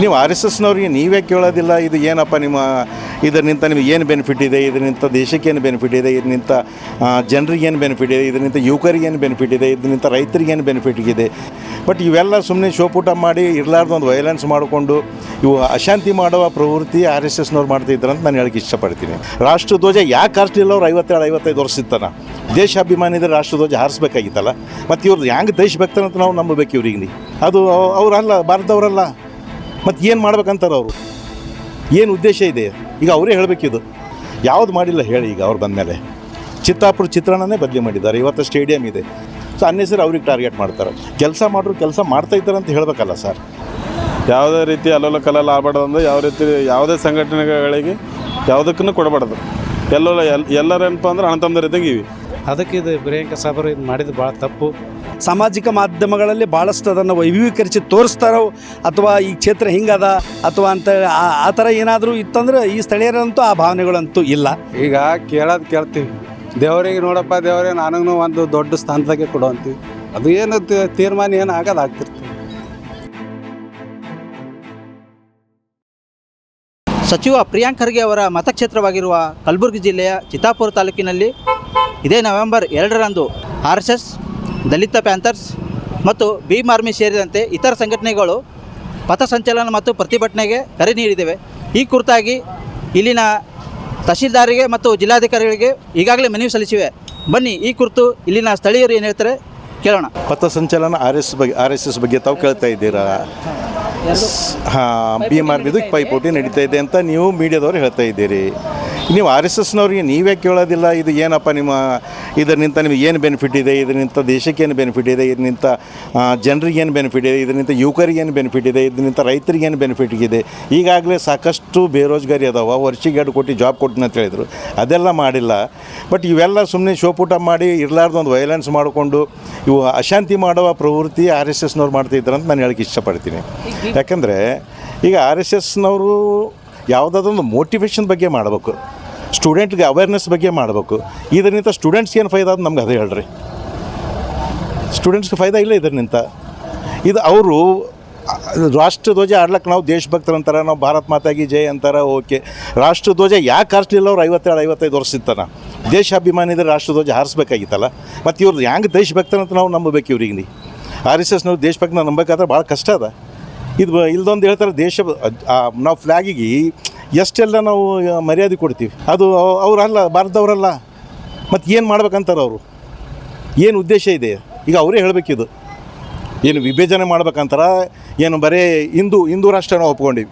ನೀವು R S ಎಸ್ನವ್ರಿಗೆ ನೀವೇ ಕೇಳೋದಿಲ್ಲ, ಇದು ಏನಪ್ಪ ನಿಮ್ಮ ಇದರಿಂದ ನಿಮಗೆ ಏನು ಬೆನಿಫಿಟ್ ಇದೆ, ಇದರಿಂದ ದೇಶಕ್ಕೆ ಏನು ಬೆನಿಫಿಟ್ ಇದೆ, ಇದರಿಂದ ಜನರಿಗೆ ಏನು ಬೆನಿಫಿಟ್ ಇದೆ, ಇದರಿಂದ ಯುವಕರಿಗೆ ಏನು ಬೆನಿಫಿಟ್ ಇದೆ, ಇದರಿಂದ ರೈತರಿಗೆ ಏನು ಬೆನಿಫಿಟ್ ಇದೆ. ಬಟ್ ಇವೆಲ್ಲ ಸುಮ್ಮನೆ ಶೋಪುಟ ಮಾಡಿ ಇರಲಾರ್ದು ಒಂದು ವೈಲೆನ್ಸ್ ಮಾಡಿಕೊಂಡು ಇವು ಅಶಾಂತಿ ಮಾಡುವ ಪ್ರವೃತ್ತಿ ಆರ್ ಎಸ್ ಎಸ್ನವ್ರು ಮಾಡ್ತಿದ್ರು ಅಂತ ನಾನು ಹೇಳಕ್ಕೆ ಇಷ್ಟಪಡ್ತೀನಿ. ರಾಷ್ಟ್ರಧ್ವಜ ಯಾಕೆ ಹಾರಿಸ್ಲಿಲ್ಲ ಅವ್ರು ಐವತ್ತೇಳು, ಐವತ್ತೈದು ವರ್ಷ ದೇಶಾಭಿಮಾನಿ ಇದ್ರೆ ರಾಷ್ಟ್ರಧ್ವಜ ಹಾರಿಸ್ಬೇಕಾಗಿತ್ತಲ್ಲ? ಮತ್ತು ಇವ್ರದ್ದು ಹ್ಯಾಂಗೆ ದೇಶಭಕ್ತನ ಅಂತ ನಾವು ನಂಬಬೇಕು ಇವ್ರಿಗೆ? ಅದು ಅವ್ರಲ್ಲ ಭಾರತದವರಲ್ಲ ಮತ್ತು ಏನು ಮಾಡ್ಬೇಕಂತಾರೆ ಅವರು? ಏನು ಉದ್ದೇಶ ಇದೆ? ಈಗ ಅವರೇ ಹೇಳಬೇಕಿದು ಯಾವುದು ಮಾಡಿಲ್ಲ ಹೇಳಿ ಈಗ ಅವ್ರು ಬಂದಮೇಲೆ. ಚಿತ್ತಾಪುರ ಚಿತ್ರಣನೇ ಬದಲಿ ಮಾಡಿದ್ದಾರೆ. ಇವತ್ತು ಸ್ಟೇಡಿಯಂ ಇದೆ. ಸೊ ಅನ್ನೆಸರಿ ಅವ್ರಿಗೆ ಟಾರ್ಗೆಟ್ ಮಾಡ್ತಾರೆ. ಕೆಲಸ ಮಾಡಿದ್ರು ಕೆಲಸ ಮಾಡ್ತಾ ಇದ್ದಾರೆ ಅಂತ ಹೇಳಬೇಕಲ್ಲ ಸರ್ ಯಾವುದೇ ರೀತಿ ಅಲ್ಲೋಲ ಕಲ್ಲಲ್ಲ ಆಗಬಾರ್ದು ಅಂದ್ರೆ ಯಾವ ರೀತಿ ಯಾವುದೇ ಸಂಘಟನೆಗಳಿಗೆ ಯಾವುದಕ್ಕೂ ಕೊಡಬಾರ್ದು. ಎಲ್ಲೋ ಎಲ್ ಎಲ್ಲರೇನಪ್ಪ ಅಂದ್ರೆ ಅಣ್ಣತಮ್ಮದ್ರ ಇದ್ದಂಗೆ ಇವಿ. ಅದಕ್ಕೆ ಇದು ಪ್ರಿಯಾಂಕಾ ಸಾಬರು ಇದು ಮಾಡಿದ್ದು ಭಾಳ ತಪ್ಪು. ಸಾಮಾಜಿಕ ಮಾಧ್ಯಮಗಳಲ್ಲಿ ಭಾಳಷ್ಟು ಅದನ್ನು ವೈಭವೀಕರಿಸಿ ತೋರಿಸ್ತಾರೋ ಅಥವಾ ಈ ಕ್ಷೇತ್ರ ಹಿಂಗದ ಅಥವಾ ಅಂತ ಆ- ಆ ಥರ ಏನಾದರೂ ಇತ್ತಂದ್ರೆ ಈ ಸ್ಥಳೀಯರಂತೂ ಆ ಭಾವನೆಗಳಂತೂ ಇಲ್ಲ. ಈಗ ಕೇಳೋದು ಕೇಳ್ತೀವಿ. ದೇವರಿಗೆ ನೋಡಪ್ಪ ದೇವರೇ ನನಗೂ ಒಂದು ದೊಡ್ಡ ಸ್ಥಾನದಾಗೆ ಕೊಡು ಅಂತೀವಿ ಅದು ಏನು ತೀರ್ಮಾನ ಏನು ಆಗೋದು ಆಗ್ತಿರ್ತೀವಿ. ಸಚಿವ ಪ್ರಿಯಾಂಕ್ ಖರ್ಗೆ ಅವರ ಮತಕ್ಷೇತ್ರವಾಗಿರುವ ಕಲಬುರಗಿ ಜಿಲ್ಲೆಯ ಚಿತ್ತಾಪುರ ತಾಲೂಕಿನಲ್ಲಿ ಇದೇ ನವೆಂಬರ್ ಎರಡರಂದು R S S Dalit Panthers ಮತ್ತು ಭೀಮ್ ಆರ್ಮಿ ಸೇರಿದಂತೆ ಇತರ ಸಂಘಟನೆಗಳು ಪಥಸಂಚಲನ ಮತ್ತು ಪ್ರತಿಭಟನೆಗೆ ಕರೆ ನೀಡಿದ್ದೇವೆ ಈ ಕುರಿತಾಗಿ ಇಲ್ಲಿನ ತಹಶೀಲ್ದಾರಿಗೆ ಮತ್ತು ಜಿಲ್ಲಾಧಿಕಾರಿಗಳಿಗೆ ಈಗಾಗಲೇ ಮನವಿ ಸಲ್ಲಿಸಿವೆ. ಬನ್ನಿ ಈ ಕುರಿತು ಇಲ್ಲಿನ ಸ್ಥಳೀಯರು ಏನು ಹೇಳ್ತಾರೆ ಕೇಳೋಣ. ಪಥಸಂಚಲನ ಆರ್ ಎಸ್ ಬಗ್ಗೆ ಆರ್ ಎಸ್ ಎಸ್ ಬಗ್ಗೆ ತಾವು ಕೇಳ್ತಾ ಇದ್ದೀರಾ? ಹಾಂ ಬಿ ಎಂ ಆರ್ ಬಿದು ಪೈಪೋಟಿ ನಡೀತಾ ಇದೆ ಅಂತ ನೀವು ಮೀಡಿಯಾದವರು ಹೇಳ್ತಾ ಇದ್ದೀರಿ. ನೀವು ಆರ್ ಎಸ್ ಎಸ್ನವ್ರಿಗೆ ನೀವೇ ಕೇಳೋದಿಲ್ಲ, ಇದು ಏನಪ್ಪ ನಿಮ್ಮ, ಇದರಿಂದ ನಿಮಗೆ ಏನು ಬೆನಿಫಿಟ್ ಇದೆ, ಇದರಿಂದ ದೇಶಕ್ಕೆ ಏನು ಬೆನಿಫಿಟ್ ಇದೆ, ಇದರಿಂದ ಜನರಿಗೆ ಏನು ಬೆನಿಫಿಟ್ ಇದೆ, ಇದರಿಂದ ಯುವಕರಿಗೆ ಏನು ಬೆನಿಫಿಟ್ ಇದೆ, ಇದರಿಂದ ರೈತರಿಗೆ ಏನು ಬೆನಿಫಿಟ್ ಇದೆ. ಈಗಾಗಲೇ ಸಾಕಷ್ಟು ಬೇರೋಜ್ಗಾರಿ ಅದಾವ, ವರ್ಷಿಗೆ ಎರಡು ಕೋಟಿ ಜಾಬ್ ಕೊಟ್ಟಿನ ಅಂತ ಹೇಳಿದರು. ಅದೆಲ್ಲ ಮಾಡಿಲ್ಲ. ಬಟ್ ಇವೆಲ್ಲ ಸುಮ್ಮನೆ ಶೋಪೂಟ ಮಾಡಿ ಇರಲಾರ್ದು ಒಂದು ವೈಲೆನ್ಸ್ ಮಾಡಿಕೊಂಡು, ಇವು ಅಶಾಂತಿ ಮಾಡುವ ಪ್ರವೃತ್ತಿ ಆರ್ ಎಸ್ ಎಸ್ನವ್ರು ಮಾಡ್ತಿದ್ರು ಅಂತ ನಾನು ಹೇಳಕ್ಕೆ ಇಷ್ಟಪಡ್ತೀನಿ. ಯಾಕಂದರೆ, ಈಗ ಆರ್ ಎಸ್ ಎಸ್ನವರು ಯಾವುದಾದ್ರೊಂದು ಮೋಟಿವೇಶನ್ ಬಗ್ಗೆ ಮಾಡಬೇಕು. ಸ್ಟೂಡೆಂಟ್ಗೆ ಅವೇರ್ನೆಸ್ ಬಗ್ಗೆ ಮಾಡಬೇಕು. ಇದರಿಂದ ಸ್ಟೂಡೆಂಟ್ಸ್ಗೆ ಏನು ಫೈದಾ ಅದು ನಮ್ಗೆ ಅದೇ ಹೇಳ್ರಿ. ಸ್ಟೂಡೆಂಟ್ಸ್ಗೆ ಫೈದಾ ಇಲ್ಲ ಇದರಿಂದ. ಇದು ಅವರು, ರಾಷ್ಟ್ರಧ್ವಜ ಆಡ್ಲಕ್ಕೆ ನಾವು ದೇಶಭಕ್ತರು ಅಂತಾರೆ, ನಾವು ಭಾರತ್ ಮಾತಾಗಿ ಜಯ ಅಂತಾರೆ, ಓಕೆ. ರಾಷ್ಟ್ರಧ್ವಜ ಯಾಕೆ ಹಾರಿಸ್ಲಿಲ್ಲ ಅವ್ರು ಐವತ್ತೇಳು, ಐವತ್ತೈದು ವರ್ಷ ಇದ್ರೆ ರಾಷ್ಟ್ರಧ್ವಜ ಹಾರಿಸ್ಬೇಕಾಗಿತ್ತಲ್ಲ? ಮತ್ತು ಇವ್ರದ್ದು ಹ್ಯಾಂಗೆ ದೇಶಭಕ್ತರು ಅಂತ ನಾವು ನಂಬಬೇಕು ಇವ್ರಿಗೆ ಆರ್ ಎಸ್ ಎಸ್ನವ್ರು ದೇಶಭಕ್ತನ ನಂಬಬೇಕಾದ್ರೆ ಭಾಳ ಕಷ್ಟ ಅದ. ಇದು ಇಲ್ದೊಂದು ಹೇಳ್ತಾರೆ ದೇಶ ನಾವು ಫ್ಲ್ಯಾಗಿಗೆ ಎಷ್ಟೆಲ್ಲ ನಾವು ಮರ್ಯಾದೆ ಕೊಡ್ತೀವಿ. ಅದು ಅವ್- ಅವರಲ್ಲ, ಭಾರತದವರಲ್ಲ. ಮತ್ತು ಏನು ಮಾಡ್ಬೇಕಂತಾರೆ ಅವರು? ಏನು ಉದ್ದೇಶ ಇದೆ? ಈಗ ಅವರೇ ಹೇಳಬೇಕಿದು. ಏನು ವಿಭಜನೆ ಮಾಡ್ಬೇಕಂತಾರ? ಏನು ಬರೀ ಹಿಂದೂ ಹಿಂದೂ ರಾಷ್ಟ್ರ ನಾವು ಒಪ್ಕೊಂಡಿವಿ.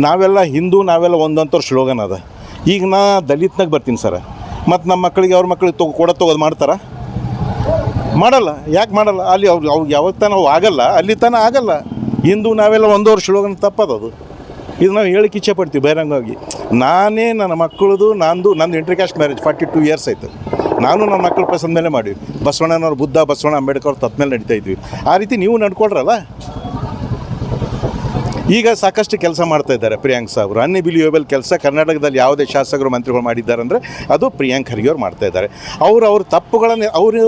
ನಾವೆಲ್ಲ ಹಿಂದೂ, ನಾವೆಲ್ಲ ಒಂದಂತವ್ರ ಸ್ಲೋಗನ್ ಅದ. ಈಗ ನಾ ದಲಿತ್ನಾಗ ಬರ್ತೀನಿ ಸರ. ಮತ್ತು ನಮ್ಮ ಮಕ್ಕಳಿಗೆ ಅವ್ರ ಮಕ್ಕಳಿಗೆ ತೊಗೊ ಕೊಡ ತೊಗೋದು ಮಾಡ್ತಾರ? ಮಾಡಲ್ಲ. ಯಾಕೆ ಮಾಡಲ್ಲ? ಅಲ್ಲಿ ಅವ್ರು ಅವ್ರು ಯಾವತ್ತ ನಾವು ಆಗಲ್ಲ. ಅಲ್ಲಿ ತನಕ ಆಗಲ್ಲ. ಹಿಂದೂ ನಾವೆಲ್ಲ ಒಂದೂವರೆ ಸ್ಲೋಗನ್ ತಪ್ಪದದು. ಇದು ನಾವು ಹೇಳಕ್ಕೆ ಇಚ್ಛೆ ಪಡ್ತೀವಿ ಬಹಿರಂಗವಾಗಿ. ನಾನೇ ನನ್ನ ಮಕ್ಕಳದು, ನಂದು ನಂದು intercaste marriage forty two years ಆಯಿತು. ನಾನು ನನ್ನ ಮಕ್ಕಳ ಪಸಂದ ಮೇಲೆ ಮಾಡಿವಿ ಬಸವಣ್ಣನವ್ರು, ಬುದ್ಧ, ಬಸವಣ್ಣ ಅಂಬೇಡ್ಕರ್ ತತ್ ಮೇಲೆ ನಡೀತಾ ಇದ್ವಿ. ಆ ರೀತಿ ನೀವು ನಡ್ಕೊಳ್ರಲ್ಲ? ಈಗ ಸಾಕಷ್ಟು ಕೆಲಸ ಮಾಡ್ತಾ ಇದ್ದಾರೆ ಪ್ರಿಯಾಂಕ್ ಸಾಹೇಬರು ಬಿಲಿಯೋಬಲ್ ಕೆಲಸ. ಕರ್ನಾಟಕದಲ್ಲಿ ಯಾವುದೇ ಶಾಸಕರು, ಮಂತ್ರಿಗಳು ಮಾಡಿದ್ದಾರೆ ಅಂದರೆ ಅದು ಪ್ರಿಯಾಂಕ್ ಖರ್ಗೆ ಅವ್ರು ಮಾಡ್ತಾ ಇದ್ದಾರೆ. ಅವರು ಅವ್ರ ತಪ್ಪುಗಳನ್ನು, ಅವರು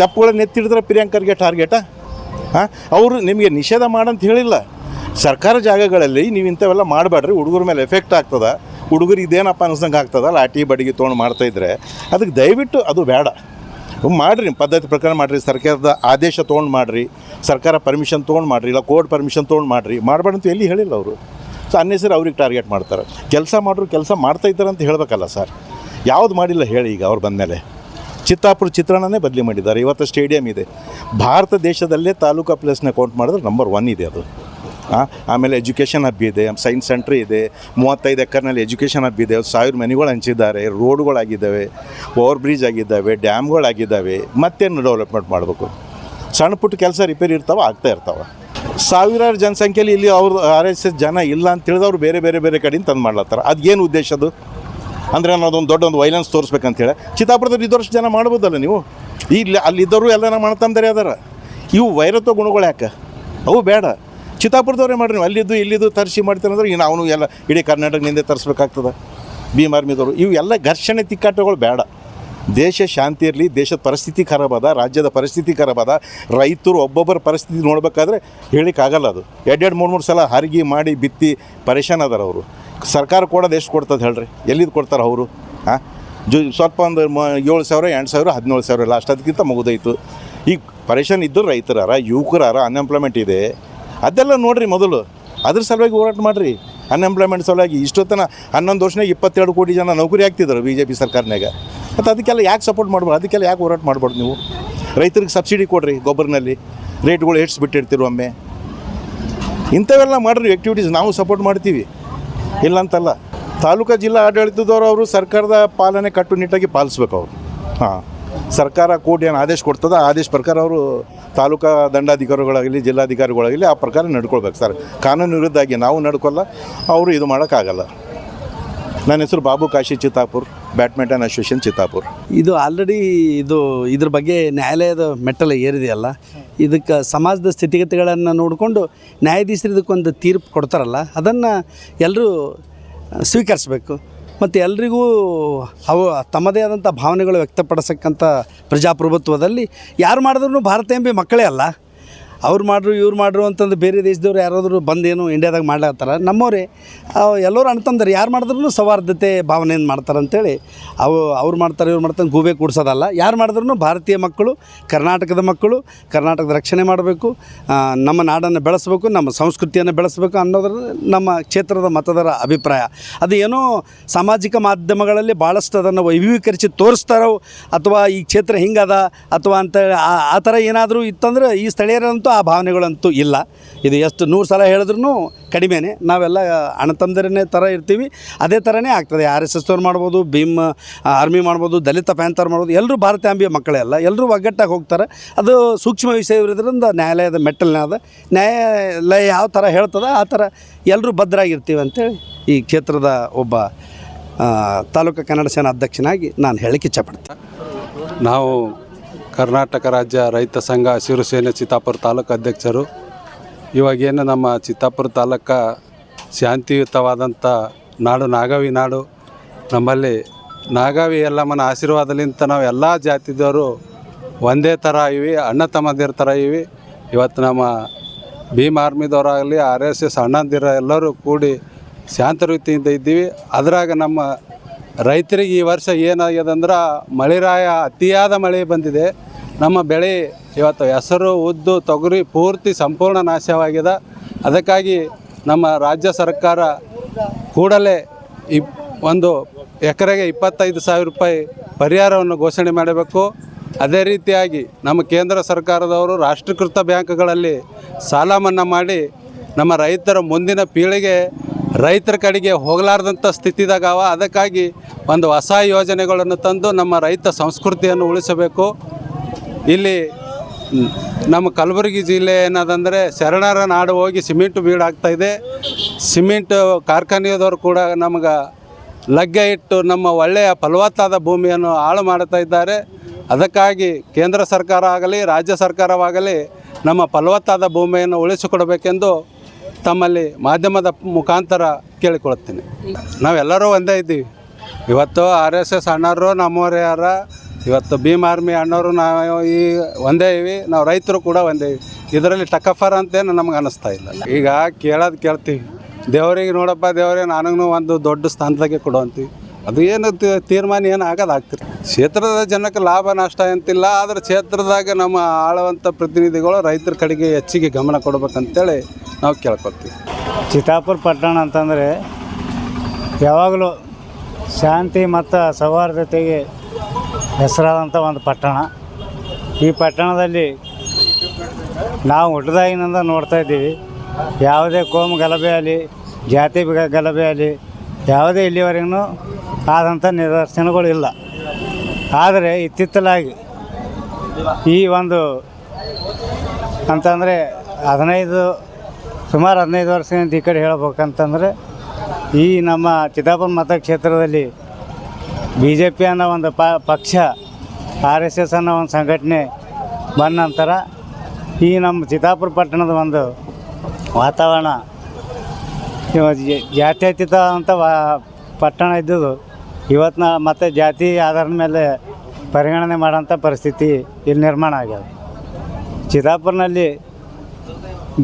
ತಪ್ಪುಗಳನ್ನು ಎತ್ತಿಡಿದ್ರೆ ಪ್ರಿಯಾಂಕ್ ಖರ್ಗೆ ಟಾರ್ಗೆಟಾ ಹಾಂ ಅವರು ನಿಮಗೆ ನಿಷೇಧ ಮಾಡಂತ ಹೇಳಿಲ್ಲ. ಸರ್ಕಾರ ಜಾಗಗಳಲ್ಲಿ ನೀವು ಇಂಥವೆಲ್ಲ ಮಾಡಬೇಡ್ರಿ, ಹುಡುಗರ ಮೇಲೆ ಎಫೆಕ್ಟ್ ಆಗ್ತದೆ. ಹುಡುಗರು ಇದೇನಪ್ಪ ಅನ್ಸಂಗೆ ಆಗ್ತದ ಲಾಟಿ ಬಡಿಗೆ ತೊಗೊಂಡು ಮಾಡ್ತಾಯಿದ್ರೆ ಅದಕ್ಕೆ ದಯವಿಟ್ಟು ಅದು ಬೇಡ. ಮಾಡಿರಿ, ಪದ್ಧತಿ ಪ್ರಕಾರ ಮಾಡಿರಿ, ಸರ್ಕಾರದ ಆದೇಶ ತೊಗೊಂಡು ಮಾಡಿರಿ, ಸರ್ಕಾರ ಪರ್ಮಿಷನ್ ತೊಗೊಂಡು ಮಾಡಿರಿ, ಇಲ್ಲ ಕೋರ್ಟ್ ಪರ್ಮಿಷನ್ ತೊಗೊಂಡು ಮಾಡಿರಿ ಮಾಡಬೇಡ ಅಂತ ಎಲ್ಲಿ ಹೇಳಿಲ್ಲ ಅವರು. ಸೊ ಅನ್ನೆಸರಿ ಅವ್ರಿಗೆ ಟಾರ್ಗೆಟ್ ಮಾಡ್ತಾರೆ. ಕೆಲಸ ಮಾಡ್ರು ಕೆಲಸ ಮಾಡ್ತಾ ಇದ್ದಾರೆ ಅಂತ ಹೇಳಬೇಕಲ್ಲ ಸರ್. ಯಾವುದು ಮಾಡಿಲ್ಲ ಹೇಳಿ ಈಗ ಅವ್ರು ಬಂದಮೇಲೆ. ಚಿತ್ತಾಪುರ ಚಿತ್ರಣನೇ ಬದಲಿ ಮಾಡಿದ್ದಾರೆ, ಇವತ್ತು ಸ್ಟೇಡಿಯಂ ಇದೆ. ಭಾರತ ದೇಶದಲ್ಲೇ ತಾಲೂಕಾ ಪ್ಲೇಸ್ನ ಕೌಂಟ್ ಮಾಡಿದ್ರೆ ನಂಬರ್ ಒನ್ ಇದೆ ಅದು. ಆಮೇಲೆ ಎಜುಕೇಷನ್ ಹಬ್ ಇದೆ ಸೈನ್ಸ್ ಸೆಂಟ್ರ್ ಇದೆ, ಮೂವತ್ತೈದು ಎಕರ್ನಲ್ಲಿ ಎಜುಕೇಷನ್ ಹಬ್ ಇದೆ ಸಾವಿರ ಮನೆಗಳು ಹಂಚಿದ್ದಾರೆ, ರೋಡ್ಗಳಾಗಿದ್ದಾವೆ ಓವರ್ ಬ್ರಿಡ್ಜ್ ಆಗಿದ್ದಾವೆ ಡ್ಯಾಮ್ಗಳಾಗಿದ್ದಾವೆ ಮತ್ತೇನು ಡೆವಲಪ್ಮೆಂಟ್ ಮಾಡಬೇಕು? ಸಣ್ಣ ಪುಟ್ಟ ಕೆಲಸ ರಿಪೇರಿ ಇರ್ತಾವೆ, ಆಗ್ತಾ ಇರ್ತಾವೆ. ಸಾವಿರಾರು ಜನಸಂಖ್ಯೆಯಲ್ಲಿ ಇಲ್ಲಿ ಅವ್ರು ಆರ್ ಎಸ್ ಎಸ್ ಜನ ಇಲ್ಲ ಅಂತ ತಿಳಿದು ಅವ್ರು ಬೇರೆ ಬೇರೆ ಬೇರೆ ಕಡೆಯಿಂದ ತಂದು ಮಾಡ್ಲತ್ತಾರೆ. ಅದೇನು ಉದ್ದೇಶ ಅದು? ಅಂದರೆ ಅದೊಂದು ದೊಡ್ಡ ಒಂದು ವೈಲೆನ್ಸ್ ತೋರಿಸ್ಬೇಕಂತೇಳಿ ಚಿತ್ತಾಪುರದಲ್ಲಿ ಇದ್ದಷ್ಟು ಜನ ಮಾಡ್ಬೋದಲ್ಲ ನೀವು? ಇಲ್ಲಿ ಅಲ್ಲಿದ್ದವರು ಎಲ್ಲ ಮಾಡ್ತಂದರೆ ಅದರ. ಇವು ವೈರತ್ವ ಗುಣಗಳು ಯಾಕೆ? ಅವು ಬೇಡ. ಚಿತ್ತಾಪುರದವರೇ ಮಾಡ್ರಿ ನೀವು. ಅಲ್ಲಿದ್ದು ಇಲ್ಲಿದ್ದು ತರಿಸಿ ಮಾಡ್ತಾರೆ ಅಂದ್ರೆ ಇನ್ನು ಅವನು ಎಲ್ಲ ಇಡೀ ಕರ್ನಾಟಕದಿಂದ ತರಿಸ್ಬೇಕಾಗ್ತದೆ. ಭೀಮ್ ಆರ್ಮಿದವರು. ಇವು ಎಲ್ಲ ಘರ್ಷಣೆ ತಿಕ್ಕಾಟಗಳು ಬೇಡ. ದೇಶ ಶಾಂತಿ ಇರಲಿ, ದೇಶದ ಪರಿಸ್ಥಿತಿ ಖರಾಬ್ ಅದ, ರಾಜ್ಯದ ಪರಿಸ್ಥಿತಿ ಖರಾಬ್ ಅದ. ರೈತರು ಒಬ್ಬೊಬ್ಬರ ಪರಿಸ್ಥಿತಿ ನೋಡಬೇಕಾದ್ರೆ ಹೇಳಿಕ್ಕಾಗಲ್ಲ ಅದು. ಎರಡೆರಡು ಮೂರು ಮೂರು ಸಲ ಹರಿಗಿ ಮಾಡಿ ಬಿತ್ತಿ ಪರೇಶಾನ್ ಅದಾರ ಅವರು. ಸರ್ಕಾರ ಕೊಡೋದು ಎಷ್ಟು ಕೊಡ್ತದೆ ಹೇಳ್ರಿ? ಎಲ್ಲಿದ್ದು ಕೊಡ್ತಾರೆ ಅವರು? ಹಾಂ ಜು ಸ್ವಲ್ಪ ಒಂದು ಮ ಏಳು ಸಾವಿರ, ಎಂಟು ಸಾವಿರ, ಹದಿನೇಳು ಸಾವಿರ ಲಾಸ್ಟ್ ಅದಕ್ಕಿಂತ ಮುಗಿದೋಯ್ತು. ಈಗ ಪರೇಶಾನ್ ಇದ್ದರು ರೈತರಾರ, ಯುವಕರಾರ ಅನ್ಎಂಪ್ಲಾಯ್ಮೆಂಟ್ ಇದೆ. ಅದೆಲ್ಲ ನೋಡ್ರಿ ಮೊದಲು. ಅದ್ರ ಸಲುವಾಗಿ ಹೋರಾಟ ಮಾಡಿರಿ. ಅನ್ಎಂಪ್ಲಾಯ್ಮೆಂಟ್ ಸಲುವಾಗಿ ಇಷ್ಟೊತ್ತನ ಹನ್ನೊಂದು ವರ್ಷನಾಗ ಇಪ್ಪತ್ತೆರಡು ಕೋಟಿ ಜನ ನೌಕರಿ ಆಗ್ತಿದ್ರು ಬಿ ಜೆ ಪಿ ಸರ್ಕಾರನಾಗ ಮತ್ತು ಅದಕ್ಕೆಲ್ಲ ಯಾಕೆ ಸಪೋರ್ಟ್ ಮಾಡ್ಬಾರ್ದು? ಅದಕ್ಕೆಲ್ಲ ಯಾಕೆ ಹೋರಾಟ ಮಾಡ್ಬಾರ್ದು ನೀವು? ರೈತರಿಗೆ ಸಬ್ಸಿಡಿ ಕೊಡ್ರಿ ಗೊಬ್ಬರನಲ್ಲಿ. ರೇಟ್ಗಳು ಹೆಚ್ಚಿಬಿಟ್ಟಿರ್ತೀರಿ ಒಮ್ಮೆ. ಇಂಥವೆಲ್ಲ ಮಾಡಿರಿ ಆ್ಯಕ್ಟಿವಿಟೀಸ್ ನಾವು ಸಪೋರ್ಟ್ ಮಾಡ್ತೀವಿ. ಇಲ್ಲ ಅಂತಲ್ಲ ತಾಲೂಕಾ ಜಿಲ್ಲಾ ಆಡಳಿತದವರು ಅವರು ಸರ್ಕಾರದ ಪಾಲನೆ ಕಟ್ಟುನಿಟ್ಟಾಗಿ ಪಾಲಿಸ್ಬೇಕು ಅವರು. ಹಾಂ, ಸರ್ಕಾರ ಕೋರ್ಟ್ ಏನು ಆದೇಶ ಕೊಡ್ತದ ಆದೇಶ ಪ್ರಕಾರ ಅವರು ತಾಲೂಕಾ ದಂಡಾಧಿಕಾರಿಗಳಾಗಲಿ, ಜಿಲ್ಲಾಧಿಕಾರಿಗಳಾಗಲಿ ಆ ಪ್ರಕಾರ ನಡ್ಕೊಳ್ಬೇಕು ಸರ್. ಕಾನೂನು ವಿರುದ್ಧಾಗಿ ನಾವು ನಡ್ಕೊಲ್ಲ, ಅವರು ಇದು ಮಾಡೋಕ್ಕಾಗಲ್ಲ. ನನ್ನ ಹೆಸರು ಬಾಬು ಕಾಶಿ ಚಿತ್ತಾಪುರ್, ಬ್ಯಾಡ್ಮಿಂಟನ್ ಅಸೋಸಿಯೇಷನ್ ಚಿತ್ತಾಪುರ್. ಇದು ಆಲ್ರೆಡಿ ಇದು ಇದ್ರ ಬಗ್ಗೆ ನ್ಯಾಯಾಲಯದ ಮೆಟ್ಟಲು ಏರಿದೆಯಲ್ಲ, ಇದಕ್ಕೆ ಸಮಾಜದ ಸ್ಥಿತಿಗತಿಗಳನ್ನು ನೋಡಿಕೊಂಡು ನ್ಯಾಯಾಧೀಶರು ಇದಕ್ಕೊಂದು ತೀರ್ಪು ಕೊಡ್ತಾರಲ್ಲ, ಅದನ್ನು ಎಲ್ಲರೂ ಸ್ವೀಕರಿಸಬೇಕು. ಮತ್ತು ಎಲ್ರಿಗೂ ಅವು ತಮ್ಮದೇ ಆದಂಥ ಭಾವನೆಗಳು ವ್ಯಕ್ತಪಡಿಸಕ್ಕಂಥ ಪ್ರಜಾಪ್ರಭುತ್ವದಲ್ಲಿ ಯಾರು ಮಾಡಿದ್ರೂ ಭಾರತ ಎಂಬಿ ಮಕ್ಕಳೇ ಅಲ್ಲ. ಅವ್ರು ಮಾಡ್ರು, ಇವ್ರು ಮಾಡ್ರು ಅಂತಂದು ಬೇರೆ ದೇಶದವ್ರು ಯಾರಾದರೂ ಬಂದೇನು ಇಂಡಿಯಾದಾಗ ಮಾಡ್ಲತ್ತಾರ? ನಮ್ಮವರೇ ಎಲ್ಲರೂ ಅಣ್ತಂದ್ರೆ ಯಾರು ಮಾಡಿದ್ರು ಸೌಹಾರ್ದತೆ ಭಾವನೆಯಿಂದ ಮಾಡ್ತಾರೆ ಅಂತೇಳಿ ಅವು, ಅವ್ರು ಮಾಡ್ತಾರೆ, ಇವ್ರು ಮಾಡ್ತಾರೆ ಗೂಬೆ ಕೂಡ್ಸೋದಲ್ಲ. ಯಾರು ಮಾಡಿದ್ರು ಭಾರತೀಯ ಮಕ್ಕಳು, ಕರ್ನಾಟಕದ ಮಕ್ಕಳು, ಕರ್ನಾಟಕದ ರಕ್ಷಣೆ ಮಾಡಬೇಕು ನಮ್ಮ ನಾಡನ್ನು ಬೆಳೆಸಬೇಕು, ನಮ್ಮ ಸಂಸ್ಕೃತಿಯನ್ನು ಬೆಳೆಸಬೇಕು ಅನ್ನೋದ್ರ ನಮ್ಮ ಕ್ಷೇತ್ರದ ಮತದಾರ ಅಭಿಪ್ರಾಯ. ಅದು ಏನೋ ಸಾಮಾಜಿಕ ಮಾಧ್ಯಮಗಳಲ್ಲಿ ಭಾಳಷ್ಟು ಅದನ್ನು ವೈವೀಕರಿಸಿ ತೋರಿಸ್ತಾರೋ ಅಥವಾ ಈ ಕ್ಷೇತ್ರ ಹಿಂಗದ ಅಥವಾ ಅಂತ ಆ- ಆ ಥರ ಏನಾದರೂ ಇತ್ತಂದ್ರೆ ಈ ಸ್ಥಳೀಯರಂತೂ ಆ ಭಾವನೆಗಳಂತೂ ಇಲ್ಲ. ಇದು ಎಷ್ಟು ನೂರು ಸಲ ಹೇಳಿದ್ರೂ ಕಡಿಮೆನೇ. ನಾವೆಲ್ಲ ಅಣ್ಣತಮ್ಮದರೇ ಥರ ಇರ್ತೀವಿ. ಅದೇ ಥರನೇ ಆಗ್ತದೆ. ಆರ್ ಎಸ್ ಎಸ್ ಅವ್ರು ಮಾಡ್ಬೋದು, ಭೀಮ್ ಆರ್ಮಿ ಮಾಡ್ಬೋದು, ದಲಿತ ಪ್ಯಾಂಥರ್ ಮಾಡ್ಬೋದು. ಎಲ್ಲರೂ ಭಾರತಾಂಬಿಯ ಮಕ್ಕಳೇ ಅಲ್ಲ. ಎಲ್ಲರೂ ಒಗ್ಗಟ್ಟಾಗಿ ಹೋಗ್ತಾರೆ. ಅದು ಸೂಕ್ಷ್ಮ ವಿಷಯ ಇರೋದ್ರಿಂದ ನ್ಯಾಯಾಲಯದ ಮೆಟ್ಟಲಿನಾದ ನ್ಯಾಯಾಲಯ ಯಾವ ಥರ ಹೇಳ್ತದ ಆ ಥರ ಎಲ್ಲರೂ ಭದ್ರಾಗಿರ್ತೀವಿ ಅಂತೇಳಿ ಈ ಕ್ಷೇತ್ರದ ಒಬ್ಬ ತಾಲೂಕು ಕನ್ನಡ ಸೇನಾ ಅಧ್ಯಕ್ಷನಾಗಿ ನಾನು ಹೇಳಕ್ಕೆ ಇಚ್ಛಪಡ್ತೇನೆ ನಾವು ಕರ್ನಾಟಕ ರಾಜ್ಯ ರೈತ ಸಂಘ ಹಸಿರು ಸೇನೆ ಚಿತ್ತಾಪುರ ತಾಲೂಕು ಅಧ್ಯಕ್ಷರು. ಇವಾಗೇನು ನಮ್ಮ ಚಿತ್ತಾಪುರ ತಾಲೂಕ ಶಾಂತಿಯುತವಾದಂಥ ನಾಡು ನಾಗಾವಿ ನಾಡು. ನಮ್ಮಲ್ಲಿ ನಾಗಾವಿ ಎಲ್ಲಮ್ಮನ ಆಶೀರ್ವಾದಲಿಂತ ನಾವು ಎಲ್ಲ ಜಾತಿದವರು ಒಂದೇ ಥರ ಇವಿ, ಅಣ್ಣ ತಮ್ಮಂದಿರ ಥರ ಇವಿ. ಇವತ್ತು ನಮ್ಮ ಭೀಮ್ ಆರ್ಮಿದವರಾಗಲಿ, ಆರ್ ಎಸ್ ಎಸ್ ಅಣ್ಣಂದಿರ ಎಲ್ಲರೂ ಕೂಡಿ ಶಾಂತ ರೀತಿಯಿಂದ ಇದ್ದೀವಿ. ಅದರಾಗ ನಮ್ಮ ರೈತರಿಗೆ ಈ ವರ್ಷ ಏನಾಗ್ಯದ ಅಂದ್ರೆ ಮಳೆರಾಯ ಅತಿಯಾದ ಮಳೆ ಬಂದಿದೆ. ನಮ್ಮ ಬೆಳೆ ಇವತ್ತು ಹೆಸರು, ಉದ್ದು, ತೊಗರಿ ಪೂರ್ತಿ ಸಂಪೂರ್ಣ ನಾಶವಾಗಿದೆ. ಅದಕ್ಕಾಗಿ ನಮ್ಮ ರಾಜ್ಯ ಸರ್ಕಾರ ಕೂಡಲೇ ಇಪ್ ಒಂದು ಎಕರೆಗೆ ಇಪ್ಪತ್ತೈದು ಸಾವಿರ ರೂಪಾಯಿ ಪರಿಹಾರವನ್ನು ಘೋಷಣೆ ಮಾಡಬೇಕು. ಅದೇ ರೀತಿಯಾಗಿ ನಮ್ಮ ಕೇಂದ್ರ ಸರ್ಕಾರದವರು ರಾಷ್ಟ್ರೀಕೃತ ಬ್ಯಾಂಕ್ಗಳಲ್ಲಿ ಸಾಲ ಮನ್ನಾ ಮಾಡಿ ನಮ್ಮ ರೈತರ ಮುಂದಿನ ಪೀಳಿಗೆ ರೈತರ ಕಡೆಗೆ ಹೋಗಲಾರ್ದಂಥ ಸ್ಥಿತಿದಾಗವ ಅದಕ್ಕಾಗಿ ಒಂದು ಹೊಸ ಯೋಜನೆಗಳನ್ನು ತಂದು ನಮ್ಮ ರೈತ ಸಂಸ್ಕೃತಿಯನ್ನು ಉಳಿಸಬೇಕು. ಇಲ್ಲಿ ನಮ್ಮ ಕಲಬುರಗಿ ಜಿಲ್ಲೆ ಏನದಂದರೆ ಶರಣರ ನಾಡು ಹೋಗಿ ಸಿಮೆಂಟ್ ಬೀಡಾಗ್ತಾ ಇದೆ. ಸಿಮೆಂಟ್ ಕಾರ್ಖಾನೆಯವರು ಕೂಡ ನಮಗೆ ಲಗ್ಗೆ ಇಟ್ಟು ನಮ್ಮ ಒಳ್ಳೆಯ ಫಲವತ್ತಾದ ಭೂಮಿಯನ್ನು ಹಾಳು ಮಾಡ್ತಾ ಇದ್ದಾರೆ. ಅದಕ್ಕಾಗಿ ಕೇಂದ್ರ ಸರ್ಕಾರ ಆಗಲಿ, ರಾಜ್ಯ ಸರ್ಕಾರವಾಗಲಿ ನಮ್ಮ ಫಲವತ್ತಾದ ಭೂಮಿಯನ್ನು ಉಳಿಸಿಕೊಡಬೇಕೆಂದು ತಮ್ಮಲ್ಲಿ ಮಾಧ್ಯಮದ ಮುಖಾಂತರ ಕೇಳಿಕೊಳ್ತೀನಿ ನಾವೆಲ್ಲರೂ ಒಂದೇ ಇದ್ದೀವಿ. ಇವತ್ತು ಆರ್ ಎಸ್ ಎಸ್ ಅಣ್ಣರು ನಮ್ಮವರು ಯಾರ ಇವತ್ತು ಭೀಮ್ ಆರ್ಮಿ ಅಣ್ಣವರು ನಾವು ಈ ಒಂದೇ ಇವಿ, ನಾವು ರೈತರು ಕೂಡ ಒಂದೇ ಇವಿ. ಇದರಲ್ಲಿ ಟಕಫರ್ ಅಂತೇನು ನಮ್ಗೆ ಅನ್ನಿಸ್ತಾ ಇಲ್ಲ. ಈಗ ಕೇಳೋದು ಕೇಳ್ತೀವಿ. ದೇವರಿಗೆ ನೋಡಪ್ಪ ದೇವರೇ, ನನಗೂ ಒಂದು ದೊಡ್ಡ ಸ್ಥಾನದಾಗೆ ಕೊಡು ಅಂತೀವಿ. ಅದು ಏನು ತೀರ್ಮಾನ ಏನು ಆಗೋದು ಆಗ್ತಿರಿ ಕ್ಷೇತ್ರದ ಜನಕ್ಕೆ ಲಾಭ, ನಷ್ಟ ಅಂತಿಲ್ಲ ಆದರೆ ಕ್ಷೇತ್ರದಾಗ ನಮ್ಮ ಆಳುವಂಥ ಪ್ರತಿನಿಧಿಗಳು ರೈತರ ಕಡೆಗೆ ಹೆಚ್ಚಿಗೆ ಗಮನ ಕೊಡ್ಬೇಕಂತೇಳಿ ನಾವು ಕೇಳ್ಕೊತೀವಿ. ಚಿತ್ತಾಪುರ ಪಟ್ಟಣ ಅಂತಂದರೆ ಯಾವಾಗಲೂ ಶಾಂತಿ ಮತ್ತು ಸೌಹಾರ್ದತೆಗೆ ಹೆಸರಾದಂಥ ಒಂದು ಪಟ್ಟಣ. ಈ ಪಟ್ಟಣದಲ್ಲಿ ನಾವು ಹುಟ್ಟದಾಗಿನಿಂದ ನೋಡ್ತಾ ಇದ್ದೀವಿ. ಯಾವುದೇ ಕೋಮ ಗಲಭೆ ಆಗಲಿ, ಜಾತಿ ಗಲಭೆ ಆಗಲಿ, ಯಾವುದೇ ಇಲ್ಲಿವರೆಗೂ ಆದಂಥ ನಿದರ್ಶನಗಳು ಇಲ್ಲ. ಆದರೆ ಇತ್ತಿತ್ತಲಾಗಿ ಈ ಒಂದು ಅಂತಂದರೆ ಹದಿನೈದು, ಸುಮಾರು ಹದಿನೈದು ವರ್ಷದಿಂದ ಈ ಕಡೆ ಹೇಳ್ಬೇಕಂತಂದರೆ ಈ ನಮ್ಮ ಚಿತ್ತಾಪುರ ಮತಕ್ಷೇತ್ರದಲ್ಲಿ ಬಿ ಜೆ ಪಿ ಅನ್ನೋ ಒಂದು ಪ, ಪಕ್ಷ, ಆರ್ ಎಸ್ ಎಸ್ ಅನ್ನೋ ಒಂದು ಸಂಘಟನೆ ಬಂದ ನಂತರ ಈ ನಮ್ಮ ಚಿತ್ತಾಪುರ ಪಟ್ಟಣದ ಒಂದು ವಾತಾವರಣ ಜಾತ್ಯತೀತ ಅಂತ ವಾ, ಪಟ್ಟಣ ಇದ್ದುದು ಇವತ್ತು ನಾ ಮತ್ತೆ ಜಾತಿ ಆಧಾರದ ಮೇಲೆ ಪರಿಗಣನೆ ಮಾಡೋಂಥ ಪರಿಸ್ಥಿತಿ ಇಲ್ಲಿ ನಿರ್ಮಾಣ ಆಗ್ಯದ. ಚಿತ್ತಾಪುರ್ನಲ್ಲಿ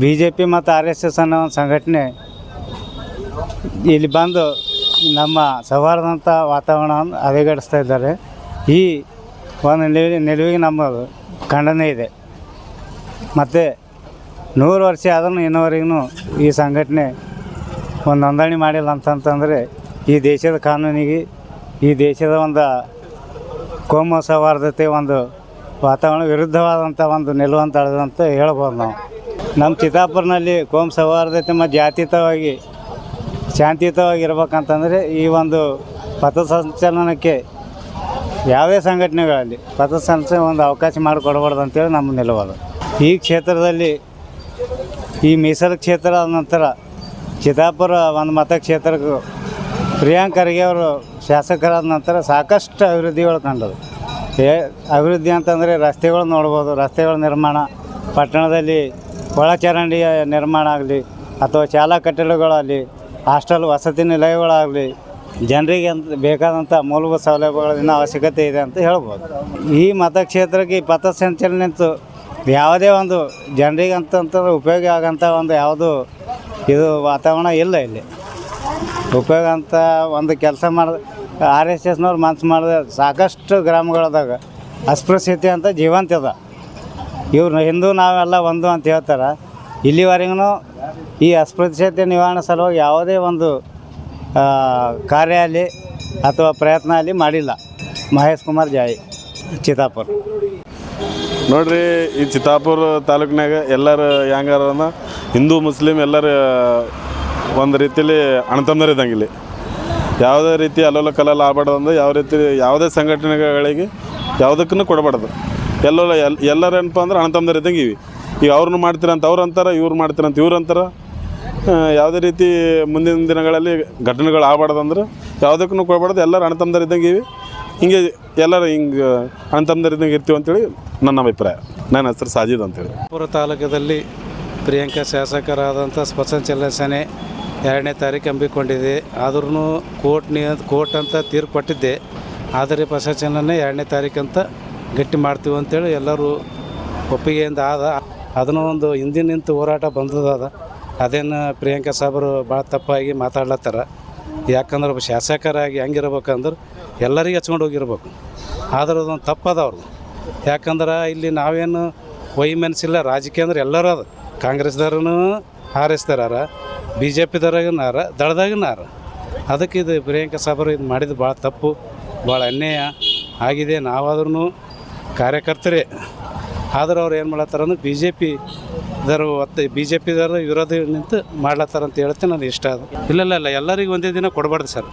ಬಿ ಜೆ ಪಿ ಮತ್ತು ಆರ್ ಎಸ್ ಎಸ್ ಅನ್ನೋ ಒಂದು ಸಂಘಟನೆ ಇಲ್ಲಿ ಬಂದು ನಮ್ಮ ಸೌಹಾರ್ದಂಥ ವಾತಾವರಣವನ್ನು ಹದಗೆಡಿಸ್ತಾ ಇದ್ದಾರೆ. ಈ ಒಂದು ನಿಲುವಿಗೆ ನಿಲುವಿಗೆ ನಮ್ಮ ಖಂಡನೆ ಇದೆ. ಮತ್ತು ನೂರು ವರ್ಷ ಆದ್ರೂ ಇನ್ನೋವರೆಗೂ ಈ ಸಂಘಟನೆ ಒಂದು ನೋಂದಣಿ ಮಾಡಿಲ್ಲ ಅಂತಂತಂದರೆ ಈ ದೇಶದ ಕಾನೂನಿಗೆ, ಈ ದೇಶದ ಒಂದು ಕೋಮ ಸೌಹಾರ್ದತೆ ಒಂದು ವಾತಾವರಣ ವಿರುದ್ಧವಾದಂಥ ಒಂದು ನಿಲುವಂತ ಹೇಳ್ಬೋದು ನಾವು. ನಮ್ಮ ಚಿತ್ತಾಪುರ್ನಲ್ಲಿ ಕೋಮ ಸೌಹಾರ್ದತೆ ಮತ್ತು ಜಾತೀಯತವಾಗಿ ಶಾಂತಿಯುತವಾಗಿ ಇರ್ಬೇಕಂತಂದರೆ ಈ ಒಂದು ಪಥಸಂಚಲನಕ್ಕೆ ಯಾವುದೇ ಸಂಘಟನೆಗಳಲ್ಲಿ ಪಥಸಂಚಲನ ಒಂದು ಅವಕಾಶ ಮಾಡಿಕೊಡ್ಬಾರ್ದು ಅಂತೇಳಿ ನಮ್ಮ ನಿಲುವಾದ ಈ ಕ್ಷೇತ್ರದಲ್ಲಿ ಈ ಮೀಸಲು ಕ್ಷೇತ್ರ ನಂತರ ಚಿತಾಪುರ ಒಂದು ಮತಕ್ಷೇತ್ರಕ್ಕೂ ಪ್ರಿಯಾಂಕ್ ಖರ್ಗೆ ಅವರು ಶಾಸಕರಾದ ನಂತರ ಸಾಕಷ್ಟು ಅಭಿವೃದ್ಧಿಗಳು ಕಂಡದು ಏ, ಅಭಿವೃದ್ಧಿ ಅಂತಂದರೆ ರಸ್ತೆಗಳು ನೋಡ್ಬೋದು, ರಸ್ತೆಗಳ ನಿರ್ಮಾಣ, ಪಟ್ಟಣದಲ್ಲಿ ಒಳಚರಂಡಿಯ ನಿರ್ಮಾಣ ಆಗಲಿ ಅಥವಾ ಶಾಲಾ ಕಟ್ಟಡಗಳಾಗಲಿ ಹಾಸ್ಟೆಲ್ ವಸತಿ ನಿಲಯಗಳಾಗಲಿ, ಜನರಿಗೆ ಅಂತ ಬೇಕಾದಂಥ ಮೂಲಭೂತ ಸೌಲಭ್ಯಗಳ ಇನ್ನೂ ಅವಶ್ಯಕತೆ ಇದೆ ಅಂತ ಹೇಳ್ಬೋದು. ಈ ಮತಕ್ಷೇತ್ರಕ್ಕೆ ಈ ಪಥಸಂಚಲನೆ ನಿಂತು ಯಾವುದೇ ಒಂದು ಜನರಿಗೆ ಅಂತಂತಂದ್ರೆ ಉಪಯೋಗ ಆಗೋಂಥ ಒಂದು ಯಾವುದು ಇದು ವಾತಾವರಣ ಇಲ್ಲ ಇಲ್ಲಿ. ಉಪಯೋಗ ಅಂತ ಒಂದು ಕೆಲಸ ಮಾಡಿದ, ಆರ್ ಎಸ್ ಎಸ್ನವ್ರು ಮನ್ಸು ಮಾಡಿದ ಸಾಕಷ್ಟು ಗ್ರಾಮಗಳದಾಗ ಅಸ್ಪೃಶ್ಯತೆ ಅಂತ ಜೀವಂತ ಇದೆ ಇವ್ರು ಹಿಂದೂ ನಾವೆಲ್ಲ ಒಂದು ಅಂತ ಹೇಳ್ತಾರೆ. ಇಲ್ಲಿವರೆಗೂ ಈ ಅಸ್ಪೃಶ್ಯತೆ ನಿವಾರಣೆ ಸಲುವಾಗಿ ಯಾವುದೇ ಒಂದು ಕಾರ್ಯ ಅಲ್ಲಿ ಅಥವಾ ಪ್ರಯತ್ನ ಅಲ್ಲಿ ಮಾಡಿಲ್ಲ. ಮಹೇಶ್ ಕುಮಾರ್ ಜಾಯಿ ಚಿತ್ತಾಪುರ್. ನೋಡ್ರಿ, ಈ ಚಿತ್ತಾಪುರ ತಾಲೂಕಿನಾಗ ಎಲ್ಲರೂ ಹೆಂಗಾರ ಹಿಂದೂ, ಮುಸ್ಲಿಂ ಎಲ್ಲರೂ ಒಂದು ರೀತಿಯಲ್ಲಿ ಅಣತಂದರೆ ಇದ್ದಂಗೆ ಇಲ್ಲಿ. ಯಾವುದೇ ರೀತಿ ಅಲ್ಲೊಲ್ಲ ಕಲಲ್ಲ ಆಗ್ಬಾರ್ದು ಅಂದ್ರೆ ಯಾವ ರೀತಿ, ಯಾವುದೇ ಸಂಘಟನೆಗಳಿಗೆ ಯಾವುದಕ್ಕೂ ಕೊಡಬಾರ್ದು. ಎಲ್ಲೋ ಎಲ್ ಎಲ್ಲರೇನಪ್ಪ ಅಂದ್ರೆ ಅಣತಂದರೆ ಇದ್ದಂಗೆ ಇವಿ. ಈಗ ಅವ್ರನ್ನ ಮಾಡ್ತೀರಂತ ಅವ್ರು ಅಂತಾರೆ, ಇವ್ರು ಮಾಡ್ತೀರಂತ ಇವ್ರು ಅಂತಾರೆ. ಯಾವುದೇ ರೀತಿ ಮುಂದಿನ ದಿನಗಳಲ್ಲಿ ಘಟನೆಗಳು ಆಗ್ಬಾರ್ದು ಅಂದ್ರೆ ಯಾವುದಕ್ಕೂ ಕೊಡಬಾರ್ದು ಎಲ್ಲರೂ ಅಣ್ಣತಮ್ಮರು ಇದ್ದಂಗೆ ಇವಿ. ಹಿಂಗೆ ಎಲ್ಲರೂ ಹಿಂಗೆ ಅಣ್ಣತಮ್ಮರು ಇದ್ದಂಗೆ ಇರ್ತೀವಿ ಅಂತೇಳಿ ನನ್ನ ಅಭಿಪ್ರಾಯ. ನನ್ನ ಹೆಸರು ಸಾಜಿದ್ ಅಂತೇಳಿ. ಪುರ ತಾಲೂಕದಲ್ಲಿ ಪ್ರಿಯಾಂಕಾ ಶಾಸಕರಾದಂಥ ಸ್ವತಂತ್ರ ಸೇನೆ ಎರಡನೇ ತಾರೀಕು ಹಮ್ಮಿಕೊಂಡಿದೆ. ಆದ್ರೂ ಕೋರ್ಟ್ ನಿ ಕೋರ್ಟ್ ಅಂತ ತೀರ್ಪು ಕೊಟ್ಟಿದ್ದೆ. ಆದರೆ ಪಸಚಲನೆ ಎರಡನೇ ತಾರೀಕು ಅಂತ ಗಟ್ಟಿ ಮಾಡ್ತೀವಿ ಅಂತೇಳಿ ಎಲ್ಲರೂ ಒಪ್ಪಿಗೆಯಿಂದ ಆದ ಅದನ್ನು ಒಂದು ಹಿಂದಿನ ನಿಂತು ಹೋರಾಟ ಬಂದದ ಅದೇನು ಪ್ರಿಯಾಂಕಾ ಸಾಬರು ಭಾಳ ತಪ್ಪಾಗಿ ಮಾತಾಡ್ಲತ್ತಾರ. ಯಾಕಂದ್ರೆ ಒಬ್ಬ ಶಾಸಕರಾಗಿ ಹೆಂಗಿರ್ಬೇಕಂದ್ರೆ ಎಲ್ಲರಿಗೆ ಹಚ್ಕೊಂಡು ಹೋಗಿರ್ಬೇಕು. ಆದ್ರೆ ಅದೊಂದು ತಪ್ಪದ ಅವ್ರದ್ದು ಯಾಕಂದ್ರೆ ಇಲ್ಲಿ ನಾವೇನು ವೈಮೆನ್ಸಿಲ್ಲ ರಾಜಕೀಯ ಅಂದ್ರೆ ಎಲ್ಲರೂ ಅದ. ಕಾಂಗ್ರೆಸ್ದವ್ರೂ ಹಾರಿಸ್ತಾರ ಬಿ ಜೆ ಪಿದವ್ರಾಗನಾರ ದಳದಾಗನಾರ ಅದಕ್ಕೆ ಇದು ಪ್ರಿಯಾಂಕಾ ಸಾಬರು ಇದು ಮಾಡಿದ್ದು ಭಾಳ ತಪ್ಪು ಭಾಳ ಅನ್ಯಾಯ. ಆಗಿದೆ ನಾವಾದ್ರೂ ಕಾರ್ಯಕರ್ತರೇ. ಆದ್ರೆ ಅವ್ರು ಏನು ಮಾಡತ್ತಾರ ಅಂದ್ರೆ ಬಿ ಜೆ ಪಿ ದರ ಒತ್ತೆ ಬಿ ಜೆ ಪಿದವರು ವಿರೋಧ ನಿಂತು ಮಾಡ್ಲತ್ತಾರ ಅಂತ ಹೇಳ್ತೀನಿ ನನಗೆ ಇಷ್ಟ ಅದು. ಇಲ್ಲ ಇಲ್ಲ ಇಲ್ಲ ಎಲ್ಲರಿಗೂ ಒಂದೇ ದಿನ ಕೊಡಬಾರ್ದು ಸರ್.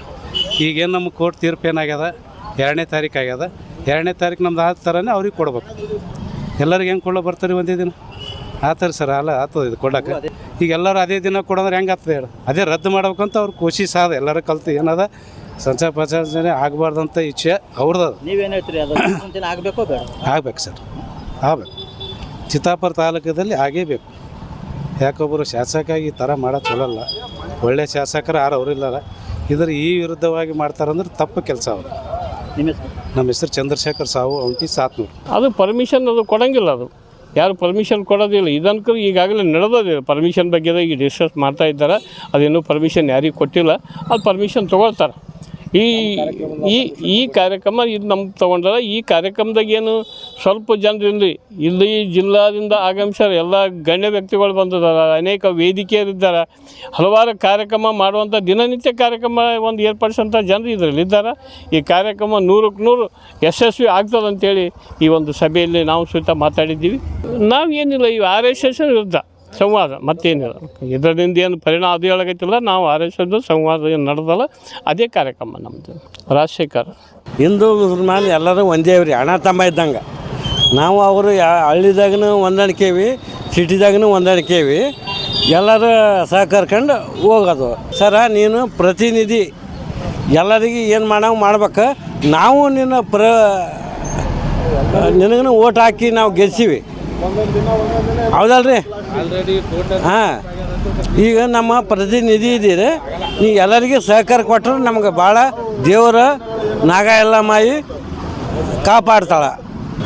ಈಗೇನು ನಮ್ಮ ಕೋರ್ಟ್ ತೀರ್ಪು ಏನಾಗ್ಯದ? ಎರಡನೇ ತಾರೀಕು ಆಗ್ಯದ. ಎರಡನೇ ತಾರೀಕು ನಮ್ದು ಆದ ಥರನೇ ಅವ್ರಿಗೆ ಕೊಡ್ಬೇಕು. ಎಲ್ಲರಿಗೆ ಹೆಂಗೆ ಕೊಡೋ ಬರ್ತಾರೆ ಒಂದೇ ದಿನ? ಆತರ ಸರ್ ಅಲ್ಲ ಆತದ ಇದು ಕೊಡಕ್ಕೆ. ಈಗ ಎಲ್ಲರೂ ಅದೇ ದಿನ ಕೊಡೋದ್ರೆ ಹೆಂಗೆ ಆಗ್ತದೆ ಹೇಳಿ? ಅದೇ ರದ್ದು ಮಾಡ್ಬೇಕಂತ ಅವ್ರು ಕೋಶಿಸ್ ಆದ ಎಲ್ಲರೂ ಕಲ್ತು ಏನದ? ಸಂಚಾರ ಪ್ರಚಾರ ಆಗಬಾರ್ದಂತ ಇಚ್ಛೆ ಅವ್ರದ್ದು ನೀವೇನು ಹೇಳ್ತೀರಿ ಆಗ್ಬೇಕು ಸರ್. ಆಗ್ಬೇಕು ಚಿತ್ತಾಪುರ ತಾಲೂಕದಲ್ಲಿ ಆಗೇಬೇಕು ಯಾಕೊಬ್ಬರು ಶಾಸಕಾಗಿ ಈ ಥರ ಮಾಡೋದು ಚಲೋಲ್ಲ. ಒಳ್ಳೆ ಶಾಸಕರು ಯಾರು ಅವರಿಲ್ಲಲ್ಲ ಇದ್ರ ಈ ವಿರುದ್ಧವಾಗಿ ಮಾಡ್ತಾರಂದ್ರೆ ತಪ್ಪು ಕೆಲಸ ಅವರು. ನಿಮ್ಮ ಹೆಸರು? ನಮ್ಮ ಹೆಸರು ಚಂದ್ರಶೇಖರ್ ಸಾವು ಒಂಟಿ ಸಾತ್ನೂರು. ಅದು ಪರ್ಮಿಷನ್ ಅದು ಕೊಡಂಗಿಲ್ಲ ಅದು. ಯಾರು ಪರ್ಮಿಷನ್ ಕೊಡೋದಿಲ್ಲ. ಇದನ್ಕೂ ಈಗಾಗಲೇ ನಡೆದೋದಿಲ್ಲ ಪರ್ಮಿಷನ್ ಬಗ್ಗೆ ಈಗ ಡಿಸ್ಕಸ್ ಮಾಡ್ತಾ ಇದ್ದಾರೆ. ಅದೇನು ಪರ್ಮಿಷನ್ ಯಾರಿಗೂ ಕೊಟ್ಟಿಲ್ಲ. ಅದು ಪರ್ಮಿಷನ್ ತೊಗೊಳ್ತಾರೆ. ಈ ಈ ಈ ಕಾರ್ಯಕ್ರಮ ಇದು ನಮ್ಗೆ ತೊಗೊಂಡಾರ ಈ ಕಾರ್ಯಕ್ರಮದಾಗ ಏನು ಸ್ವಲ್ಪ ಜನರಲ್ಲಿ ಇಲ್ಲಿ ಜಿಲ್ಲಾದಿಂದ ಆಗಮಿಸ್ಯಾರ ಎಲ್ಲ ಗಣ್ಯ ವ್ಯಕ್ತಿಗಳು ಬಂದಿದ್ದಾರೆ ಅನೇಕ ವೇದಿಕೆಯರಿದ್ದಾರೆ ಹಲವಾರು ಕಾರ್ಯಕ್ರಮ ಮಾಡುವಂಥ ದಿನನಿತ್ಯ ಕಾರ್ಯಕ್ರಮ ಒಂದು ಏರ್ಪಡಿಸೋಂಥ ಜನರು ಇದರಲ್ಲಿ ಇದ್ದಾರ. ಈ ಕಾರ್ಯಕ್ರಮ ನೂರಕ್ಕೆ ನೂರು ಯಶಸ್ವಿ ಆಗ್ತದೆ ಅಂತೇಳಿ ಈ ಒಂದು ಸಭೆಯಲ್ಲಿ ನಾವು ಸಹಿತ ಮಾತಾಡಿದ್ದೀವಿ. ನಾವು ಏನಿಲ್ಲ, ಈ ಆರ್ ಎಸ್ ಎಸ್ ವಿರುದ್ಧ. ಸಂವಾದ, ಮತ್ತೇನಿಲ್ಲ. ಇದರಿಂದ ಏನು ಪರಿಣಾಮ, ಅದು ಹೇಳಕತ್ತಿಲ್ಲ. ನಾವು ಆರ್ ಎಸ್ ಎಸ್ ಸಂವಾದ ಏನು ನಡೆದಲ್ಲ, ಅದೇ ಕಾರ್ಯಕ್ರಮ ನಮ್ಮದು ರಾಜಶೇಖರ್. ಹಿಂದೂ ಮುಸಲ್ಮಾನ್ ಎಲ್ಲರೂ ಒಂದೇ ರೀ ಅಣ್ಣ ತಮ್ಮ ಇದ್ದಂಗೆ. ನಾವು ಅವರು ಹಳ್ಳಿದಾಗೂ ಹೊಂದಾಣಿಕೆವಿ ಸಿಟಿದಾಗೂ ಹೊಂದಾಣಿಕೆವಿ ಎಲ್ಲರೂ ಸಹಕರ್ಕೊಂಡು ಹೋಗೋದು. ಸರ, ನೀನು ಪ್ರತಿನಿಧಿ. ಎಲ್ಲರಿಗೆ ಏನು ಮಾಡೋ, ಮಾಡ್ಬೇಕು? ನಾವು ನಿನ್ನ ಪ್ರ ನಿನಗೂ ಓಟ್ ಹಾಕಿ ನಾವು ಗೆಲ್ಸೀವಿ. ಹೌದಲ್ರಿ? ಹಾಂ. ಈಗ ನಮ್ಮ ಪ್ರತಿನಿಧಿ ಇದ್ದೀರಿ. ನೀವು ಎಲ್ಲರಿಗೆ ಸಹಕಾರ ಕೊಟ್ಟರು ನಮ್ಗೆ ಭಾಳ ದೇವರ ನಾಗ ಎಲ್ಲ ಮಾಯಿ ಕಾಪಾಡ್ತಾಳೆ.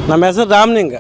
ನಮ್ಮ ಹೆಸರು ರಾಮಲಿಂಗ